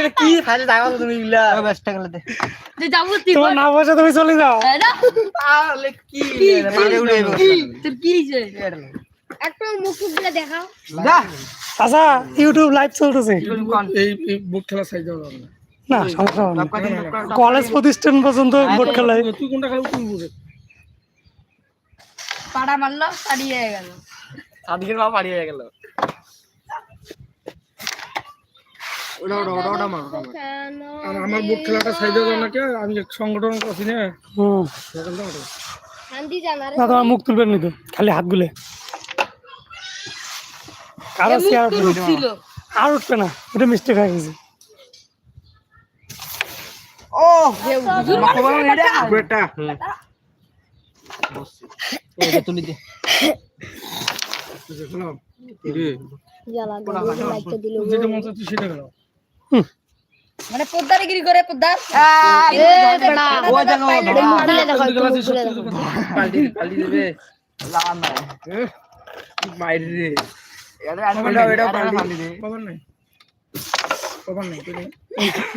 এটা কি ফাইলে দাও তুমি ইলা ব্যস্তা গেলে দে। যে যাব তুই তোমার না বসে তুমি চলে যাও। তাহলে কি পারে উড়ে তোর কি হয়েছে একটা মুখগুলো দেখাও। যা। আচ্ছা ইউটিউব লাইভ চলতেছে। এই এই বুক খেলা সাইজ দাও না। না সমস্যা হবে কলেজ প্রতিষ্ঠান পর্যন্ত বোট খেলায়। তুই কোনটা খেলা তুই বুঝে পাড়া মারলো পাড়িয়ে গেল। সাদিকের মা পাড়ি হয়ে গেল। ওটা ওটা ওটা ওটা মার ওটা মার। আর আমার বুক খেলাটা সাইজ দাও না কে আমি সংগঠন করছি না হুম। না তোমার মুখ তুলবেন নি তো খালি হাত গুলে। আর উঠবে না এটা মিস্টেক হয়ে গেছে। ও বেটা। তুলি দে। যেটা মন সেটা খেলাও মানে পদ্মারিগিরি করে পদ্মার এ বড়া ও জায়গা এই মুখগুলো দেখাও একটু মুখগুলো দেখাও পাল্টি পাল্টি দেবে। লাগান না। মাইর। রে এটা এটা এটা পাল্টি দে খবর নাই? খবর নাই তুই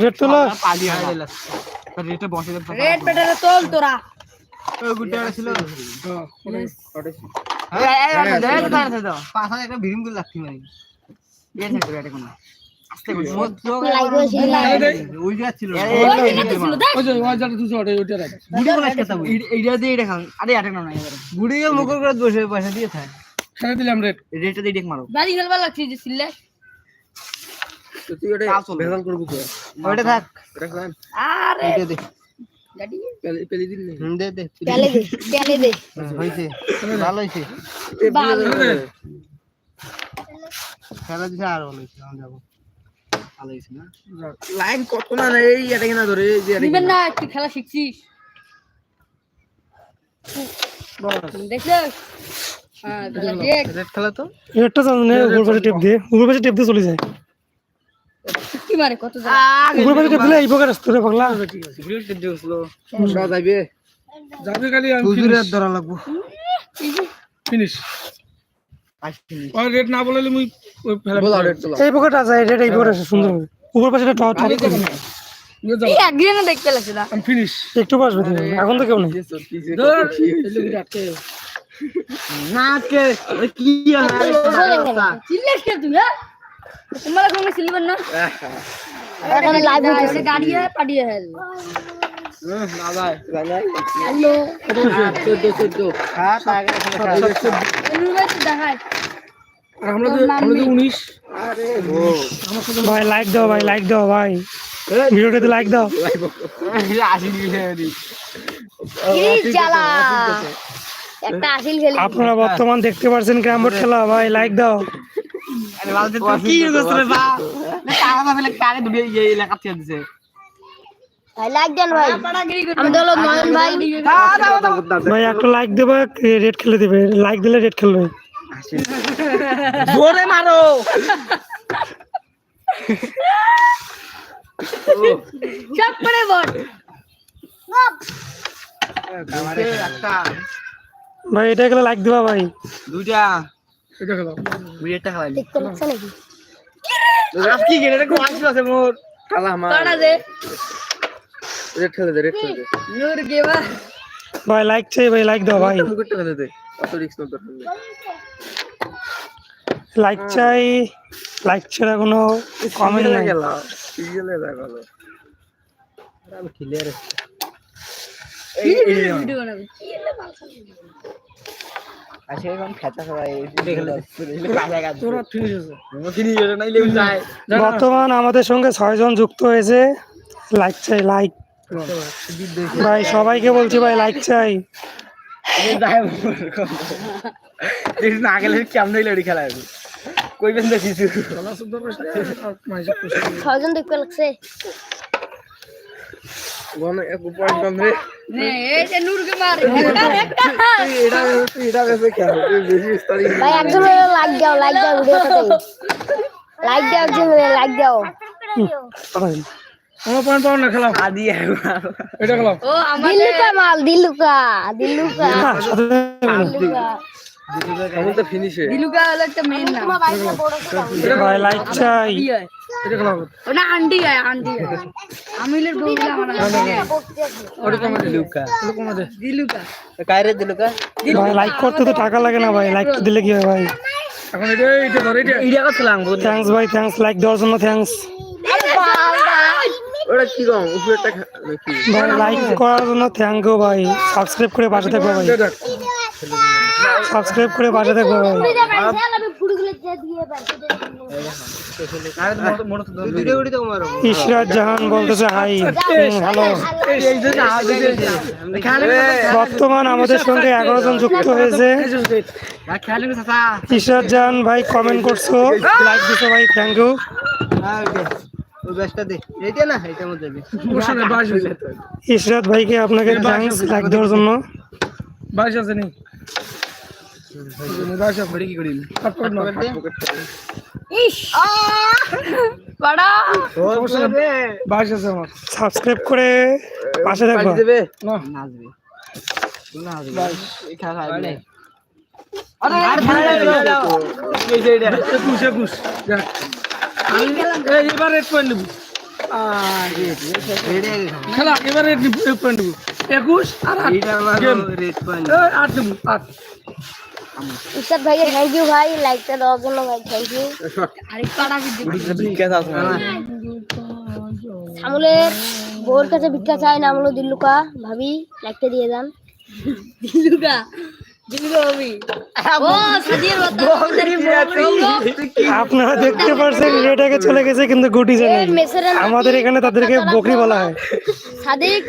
রেড তোলো। পাল্টি হয় রেটে বসে দে রেড পেটারে তোল তোরা। ওই গুটে ছিল। একটা ভিড়িমগুলো লাগতি মানে। ইয়ে দিয়ে এটা খান আরে আটে না না এবারে মুখর করে বসে পয়সা দিয়ে থাকে ছেড়ে দিলাম রেট রেটটা দিয়ে ডেক মারো বাড়ি খেলবার লাগছে যে সিল্লে তুই ওটা ভেজাল করবি তো ওইটা থাক আরে এইটা দে গাড়ি পেলি পেলি দিন দে দে তেলে দে তেলে দে হইছে ভালো হইছে খেলা দিছে আর ভালো হইছে আমি যাব ভালো হইছে না? লাইন কত না এই এটা কিনা ধরে এই যে এটা না তুই খেলা শিখছিস। দেখলে? হ্যাঁ তাহলে দেখ রেড খেলা তো? রেডটা জানো না উপর পাশে টেপ দিয়ে উপর পাশে টেপ দিয়ে চলে যায়। কি মারে কত জায়গা উপর পাশে টেপ দিলে এই প্রকার আসতো রে পাগলা। বুলেট টেপ দিয়েছিল সব যাইবে। যাবে খালি আমি হুজুরের ধরা লাগবো। ফিনিশ রেট না বলে মুই বল রেড এই প্রকারটা যায় রেড এই প্রকার আসে সুন্দর উপর পাশে টপ টপ এই একদিনে দেখতে লাগছে না। ফিনিশ একটু বসবে তুমি এখন তো কেউ নেই। না কে কি কে হ্যাঁ? কোনো না? এখন লাইভ এসে গাড়ি পাঠিয়ে है হ্যাঁ তাকে রুমে তো দেখায় আর আমরা যে আমরা যে 19 ভাই লাইক দাও ভাই লাইক দাও ভাই। ভিডিওটাতে লাইক দাও। আসি দিবি কি জ্বালা? একটা আসিল ফেলে আপনারা বর্তমান দেখতে পাচ্ছেন ক্যারাম বোর্ড খেলা ভাই লাইক দাও। আরে বালতে তো কি করছ রে বা? না টাকা না পেলে কারে দুটো থেকে দিছে। ভাই লাইক দেন ভাই। পাড়াগিরি হলো নয়ন ভাই। ভাই একটা লাইক দেবে রেড খেলে দেবে? লাইক দিলে রেড খেলবে। জোরে মারো। সব করে বল। ভাই এটা গেলে লাইক দিবা ভাই। দুইটা। এটা খাওয়াই নাকি? কি গেলে রে কোয়াস আছে মোর। পাড়া দে রেড খেলে দে রেড খেলে দে। নূর গেবা ভাই লাইক চাই ভাই লাইক দাও ভাই। মুকুটটা খেলে দে অত রিস্ক না লাইক চাই লাইক ছাড়া কোনো কমেন্ট নাই। গেল সিরিয়ালে আমি ক্লিয়ার ভিডিও বানাবি। আসে এখন খেতা সবাই তোরা ফিনিশ আছে। ফিনি গেলে নাই যায়। বর্তমান আমাদের সঙ্গে ছয়জন যুক্ত হয়েছে। লাইক চাই লাইক ভাই সবাইকে বলছি ভাই লাইক চাই। না গেলে কেমন লড়ি খেলা হবে কইবেন মাইজা প্রশ্ন ছয়জন দেখতে লাগছে। লাইক দাও লাইক দাও পয়েন্ট পাও না খেলাও আদি এটা খেলাও ও আমাদের দিল্লুকা মাল দিল্লুকা দিল্লুকা না, সাথে দিল্লুকা এমন তো দিলুকা হলো একটা মেন নাম। ভাই লাইক চাই। এটা আন্টি আন্টি আমিলের বউ বলে আমার ওটা কমে দে লুকা কমে দিলুকা। কায়রে দিলুকা? ভাই লাইক করতে তো টাকা লাগে না ভাই লাইক দিলে কি হয় ভাই? এখন এটা এটা ধর এটা ইডিয়া করছিলাম থ্যাঙ্কস ভাই থ্যাঙ্কস লাইক দেওয়ার জন্য থ্যাঙ্কস ওটা কি কম উপরেরটা নাকি ভাই লাইক করার জন্য থ্যাংক ইউ ভাই। সাবস্ক্রাইব করে পাশে থাকব ভাই। সাবস্ক্রাইব করে পাশে থাকব ভাই। ভিডিও উড়ি তো মারো ইশরাত জাহান বলতেছে হাই হ্যালো বর্তমান আমাদের সঙ্গে এগারো জন যুক্ত হয়েছে। ইশরাত জাহান ভাই কমেন্ট করছ। লাইক দিছো। ভাই থ্যাংক ইউ ওই ব্যাসটা দে। এইটা না এইটার মধ্যে দে। কোশ্চেন বাইশ হয়েছে ইশরাত ভাইকে আপনাকে থ্যাঙ্কস লাইক দেওয়ার জন্য। বাইশ আছে নি? বাইশ আছে। কি করিল পকেট মার পাড়া বাইশ আছে আমার। সাবস্ক্রাইব করে পাশে থাকব দেবে? খেলা এবার রেড পয়েন্ট একুশ আর আট ভাই লাইকটা ভাই থ্যাংক ইউ আমলের বউর কাছে ভিক্ষা চাই না আমলো দিল্লুকা ভাবি লাইকটা দিয়ে যান দিলুকা দিলুকা হবি ও সাদিয়ার বাতা আপনারা দেখতে পারছেন রেটাকে চলে গেছে কিন্তু গুটি জানে। মেসের আমাদের এখানে তাদেরকে বকরি বলা হয়। সাদিক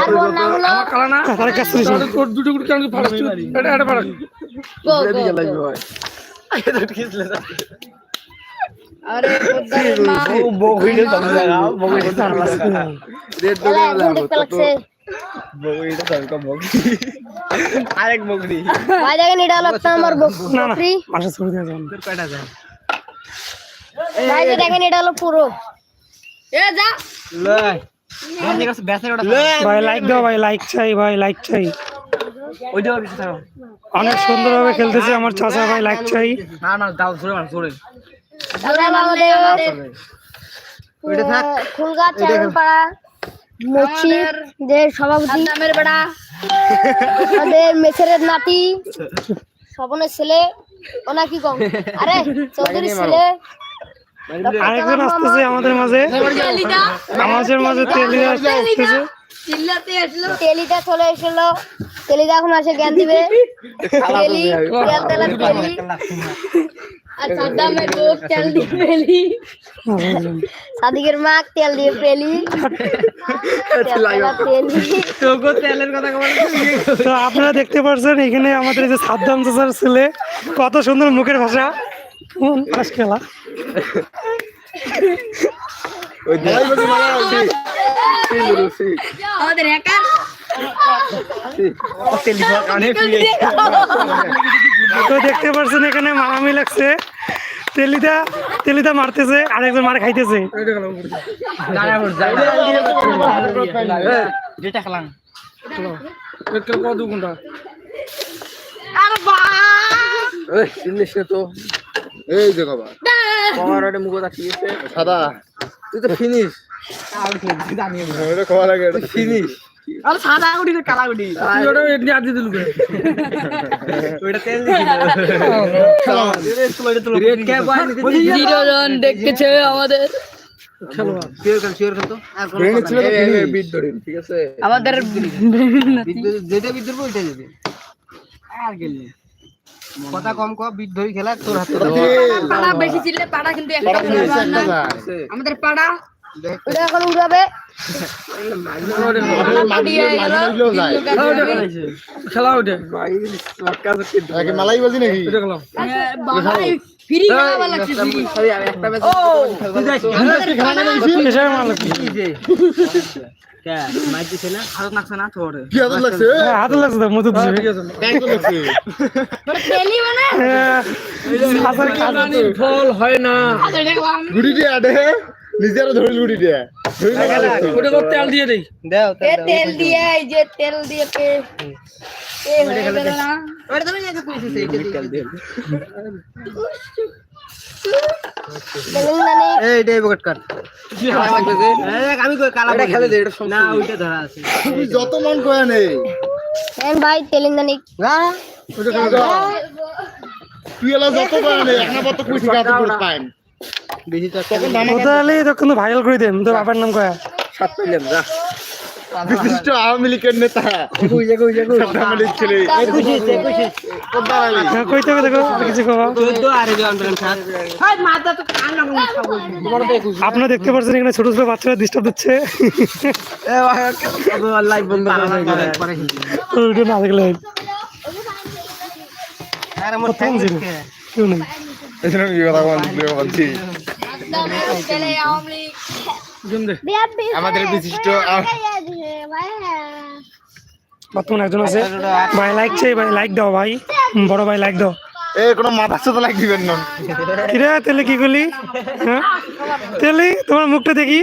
আর ওর নাম হলো কালা না? তার কাছে তাহলে তোর দুটো গুটি কেন ফাড়াচ্ছ এটা এটা ফাড়া গো গো আরে পোদ্দারের মা বগিলে বগি আরেক বগরি। ভাই দেখেন এটা হলো আমার বকরি ছবি দিয়ে যান কয়টা যায়? ভাই দেখেন এটা হলো পুরো। এ যা। লয়। ভাই লাইক দাও ভাই লাইক চাই ভাই লাইক চাই। ওইটা থাকো। অনেক সুন্দরভাবে খেলতেছে আমার চাচা ভাই লাইক চাই। না না দাও জোরে মার জোরে আমাদের। আহ, ফুলগাছ চারণপাড়া মসজিদ দের সভাপতি নামের বেড়া। আমাদের মেছের নাতি স্বপনের ছেলে ওনা কি কম? আরে চৌধুরীর ছেলে। আরেকজন আসতেছে আমাদের মাঝে। আমাদের মাঝে তেলিয়া আসতেছে। তেলিটা চলে এসেছিল তেলিটা এখন আসে জ্ঞান দিবে। তেলি তেল। তেল দিয়ে সাদিকের মা তেল দিয়ে পেলি তোকে তেলের কথা তো আপনারা দেখতে পাচ্ছেন এখানে আমাদের যে সাদ্দাম চাচার ছেলে কত সুন্দর মুখের ভাষা। পাশ খেলা। ওই আমাদের হ্যাকার তো দেখতে পাচ্ছেন এখানে মারামি লাগছে। তেলিদা তেলিদা মারতেছে আরেকজন মার খাইতেছে। এটা যেটা খেলাম। দু ঘণ্টা তো? এই দেখো বা কমার মুখ সাদা। তুই তো ফিনিশ ফিনিশ আর সাদা গুটি না কালা গুটি ওটা এমনি আদি দিলু কে তেল দিয়ে রেড ক্যাপ জিরো জন দেখতেছে আমাদের। বিট যেটা বিদ্যুৎ ওইটা যাবে আর গেলি কথা কম কম বিট ধরি খেলা তোর হাতে পাড়া বেশি ছিল পাড়া কিন্তু একটা আমাদের পাড়া ওটা এখন উড়াবে। খেলা ওইটা মালাই বাজি নাকি? খেলা লাগছে একটা ম্যাচ লাগছে হ্যাঁ, ঠিক আছে। ট্যাঙ্ক লাগছে হাসার কি পানি ফল হয় না। আমাদের দেখলাম গুড়ি দিয়ে। নিজের ধরি ওটা তো তেল দিয়ে দেই। দাও তেল দিয়ে এই যে তেল দিয়ে পে এ হয়ে গেল না? ওটা তুমি এসে কইছিস এইটা দিয়ে। তেলেঙ্গানে এইটাই পকেট কাট। আমি কই কালা এটা খেলে দে, এটা সব না ওইটা ধরা আছে। তুই যত মন কয়ে নেই ভাই তেলেঙ্গানে তুই এলা যত কয়ে নেই এখন বেশি তো তাহলে তখন ভাইরাল করে দেন তোর বাবার নাম কয়া? সাত পাইলাম যা। বিশিষ্ট আওয়ামী লীগের নেতা। আপনারা দেখতে পাচ্ছেন এখানে ছোট ছোট বাচ্চারা ডিস্টার্ব দিচ্ছে। না দেখলে কেউ নেই। আমাদের বিশিষ্ট বর্তমানে একজন আছে। ভাই লাইক চাই ভাই লাইক দাও ভাই। বড় ভাই লাইক দাও। এ কোনো মাথা সাথে লাগ দিবেন না। কিরে তেলে কি করলি? হ্যাঁ? তেলে তোমার মুখটা দেখি।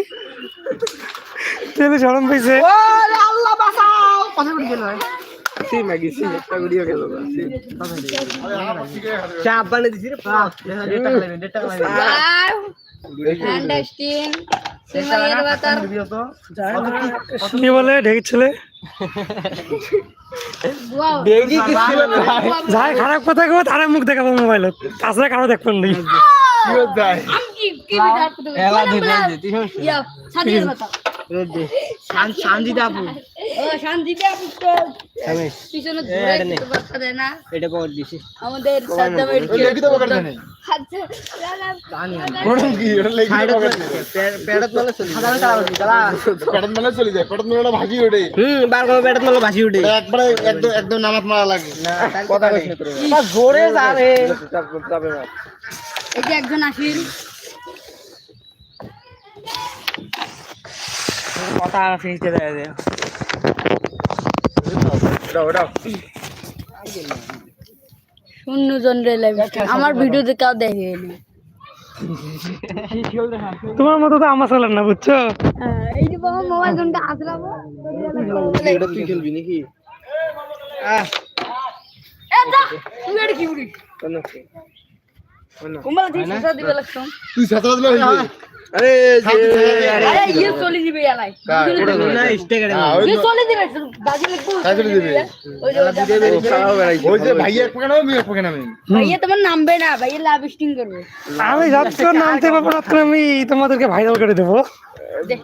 তেলে সরম পেয়েছে ওরে আল্লাহ বাঁচাও কথা বলি গেল সি ম্যাগি সি একটা ভিডিও গেল চা দিছি রে টাকা টাকা কি বলে? ঢেকে ছেলে যাই খারাপ কথা কব তারা মুখ দেখাবো মোবাইলত তাছাড়া কারও দেখবেন নেই শান্তি দাবু শান্তি আপু। পিছনে এ, ধরে এটা নে। বাচ্চা দেয় না। এটা পকেট দিছি আমাদের সাদ্দামের ওই লেগে তো পকেট নেই আচ্ছা কোন কি? এটা লেগে পকেট পেড়ত চলি সাধারণ কালা বলি কালা পেটন মেলে চলে যায়। পেটন মেলে ভাগি ওঠে। হুম বার করে পেড়ত ভাসি উঠে একবারে একদম একদম নামাজ মারা লাগে। কথা কইছ না তোর জোরে যা রে এই যে একজন আসিল কথা দেয় শূন্য জন আমার ভিডিও দেখাও দেখে তোমার মতো তো আমার চলেন না বুঝছ? এই যে বাবা মোবাইল ফোনটা আসলাম এটা তুই খেলবি নাকি? এ তুই এটা কি বুড়ি দিবে লাগছম তুই ছাত্র দিলে হইবে। আরে আরে ইয়ে চলে দিবে এলাই না স্টেকারে ইয়ে চলে দিবে দাদি লাগবো কাজ দিবে? ওই যে ওই যে- ওই যে ভাইয়া এক পকেট আমি এক পকেট আমি ভাইয়া তোমার নামবে না ভাইয়া লাভ স্টিং করবে। আমি যাচ্ছ নামতে পারব না আমি তোমাদেরকে ভাইরাল করে দেবো। দে।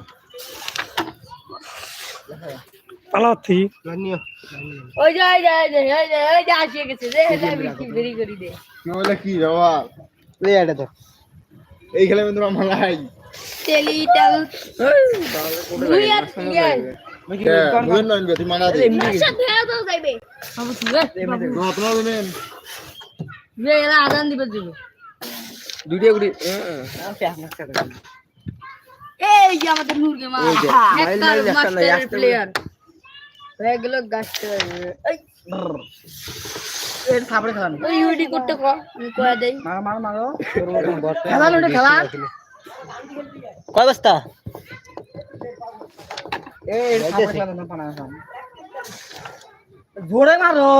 ওই যে ওই যে ওই যে ওই যে আসিয়ে গেছে রে লাভ স্টিং বেরি করে দে। কি বলে কি এটা এই খেলে আমি তোমার মালাই তেলি দুই আর ইয়ে বুঝেন না তুই মানা দে। সাথে তো যাইবে। বাবু তুই তোমার রে আদান দিবে গুলি এই যে আমাদের নূরকে মা। একটা মাস্টার প্লেয়ার হয়ে গেল গাছটা এই। এর থাপড়ে খেলাম ওই ইউডি করতে কো আমি কয়া দেই। মার মার মারো। খেলা লড়ে খেলা? কয় বস্তা? এই থাপড়ে খেলা পানা জোরে মারো।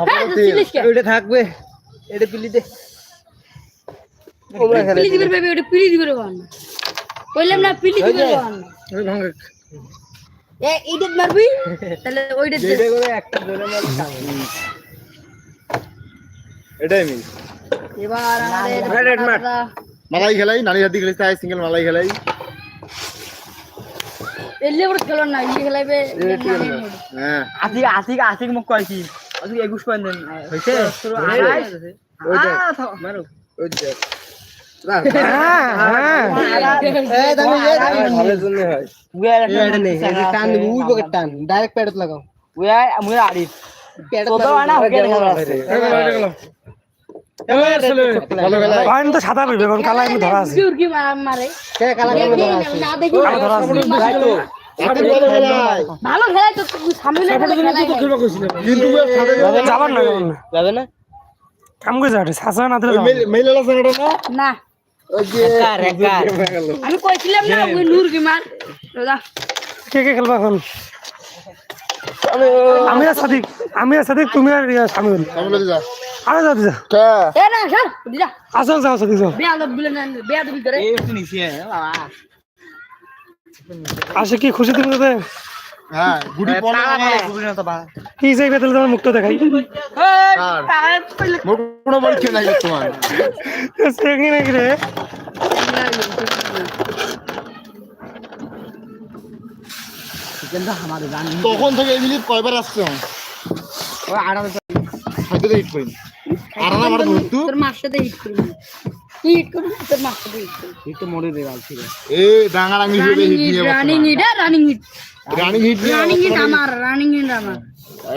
হ্যাঁ? এটা থাকবে। এটা পিলি দে। পিলি দিবে। বেবি ওটা পিলি দিবে বান কইলাম না পিলি দিবে বান এ এইটা মারবি? তাহলে ওইটা দে। একটা জোরে মারো এটাই আমি এবার আমাদের রেড মার। দাদা। মালাই খেলাই নানি হাতি খেলিস তাই সিঙ্গেল মালাই খেলাই। এলে বড় খেলো না ইয়ে খেলাইবে হ্যাঁ। আসিক আসিক আসিক মুখ কইছি। আসিক একুশ পয়েন্ট দেন। হইছে। মারো ওই যে ডাইরেক্ট পেটত লাগাও। উয়ার মুই তো সাদা পেবে কারণ কালা ধরা আছে। ধরা আছে? ভালো তো সামনে যাবার না যাবে না? কাম করে যাবে না দিলে। না? না। আমি কইছিলাম না ওই নূর কি মার কে কে খেলবা এখন? আমি আর সাদিক আমি আর সাদিক তুমি আর সামিউল। সামনে যা। আরে যা কে? এ না সর দিদা আসো যাও সাদিক যাও বেয়াদব বলে না বেয়াদব করে। আসে কি খুশি তুমি তাতে হ্যাঁ গুডি পড়া কি চাইবে তাহলে তোমার মুখটা দেখাই। মোর কোনো নাই তোমার? নাকি রে? তখন থেকে এই মিলিপ কয়বার আসছে? হয়তো হিট করি। আর না আমার বন্ধু তোর মার সাথে হিট করবি তুই হিট করবি? তোর মার সাথে হিট করবি এ ডাঙ্গা ডাঙ্গি হিট হিট নিয়ে running hit running hit. Running hit running hit আমার রানিং হিট আমার।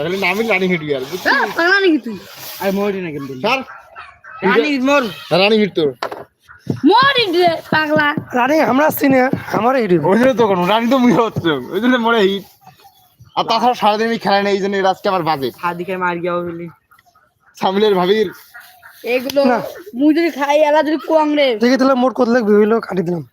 খালি নামই রানিং হিট গিয়ার হ্যাঁ পাগলা নাকি তুই। স্যার? রানী মোর। রানিং হিট তোর। মোর পাগলা। রানি আমরা আসছি না আমার হিডিব ওই জন্য তো কোনো রানি তো মুই হচ্ছে। ওই জন্য হিট আর তাছাড়া সারাদিন আমি খেলা নেই এই জন্য আজকে আমার বাজে। হাদিকে মার গিয়া বলি। সামিলের ভাবির। এগুলো মুই যদি খাই এলা যদি কংগ্রেস দেখি তাহলে মোট কত লাগবে হইল কাটি দিলাম।